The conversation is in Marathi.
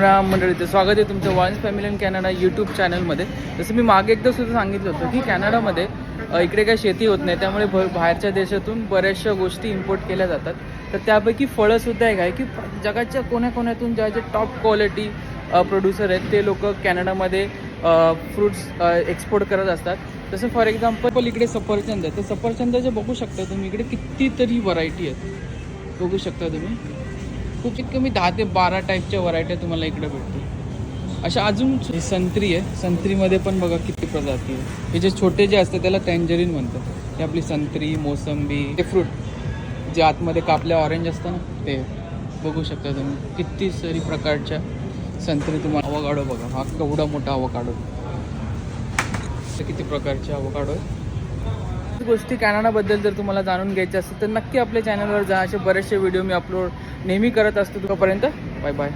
मंडळीचं मंडळी तर स्वागत आहे तुमचं वॉइन्स फॅमिली इन कॅनडा यूट्यूब चॅनलमध्ये जसं मी मागे एकदा सुद्धा सांगितलं होतं की कॅनडामध्ये इकडे काही शेती होत नाही त्यामुळे भ बाहेरच्या देशातून बऱ्याचशा गोष्टी इम्पोर्ट केल्या जातात. तर त्यापैकी फळंसुद्धा एक आहे की जगाच्या कोण्याकोण्यातून ज्या जे टॉप क्वालिटी प्रोड्युसर आहेत ते लोक कॅनडामध्ये फ्रुट्स एक्सपोर्ट करत असतात. तसं फॉर एक्झाम्पल इकडे सफरचंद आहे. तर सफरचंद जे बघू शकता तुम्ही इकडे कितीतरी व्हरायटी आहेत. बघू शकता तुम्ही? खूप कमी दहा ते बारा टाईपच्या व्हरायट्या तुम्हाला इकडे भेटतील. अशा अजून संत्री आहे. संत्रीमध्ये पण बघा किती प्रजाती आहे हे जे छोटे जे असते त्याला टँजरीन म्हणतात. हे आपली संत्री मोसंबी ते फ्रूट जे आतमध्ये कापल्या ऑरेंज असतं ना ते. बघू शकता तुम्ही. किती सारी प्रकारच्या संत्री तुम्हाला अवकाडो बघा. हा केवढा मोठा अवकाडो किती प्रकारचे अवकाडो आहे गोष्टी कॅनडाबद्दल जर तुम्हाला जाणून घ्यायच्या असतील तर नक्की आपल्या चॅनलवर जा. असे बरेचसे व्हिडिओ मी अपलोड नेहमी करत असतो तोपर्यंत. Bye bye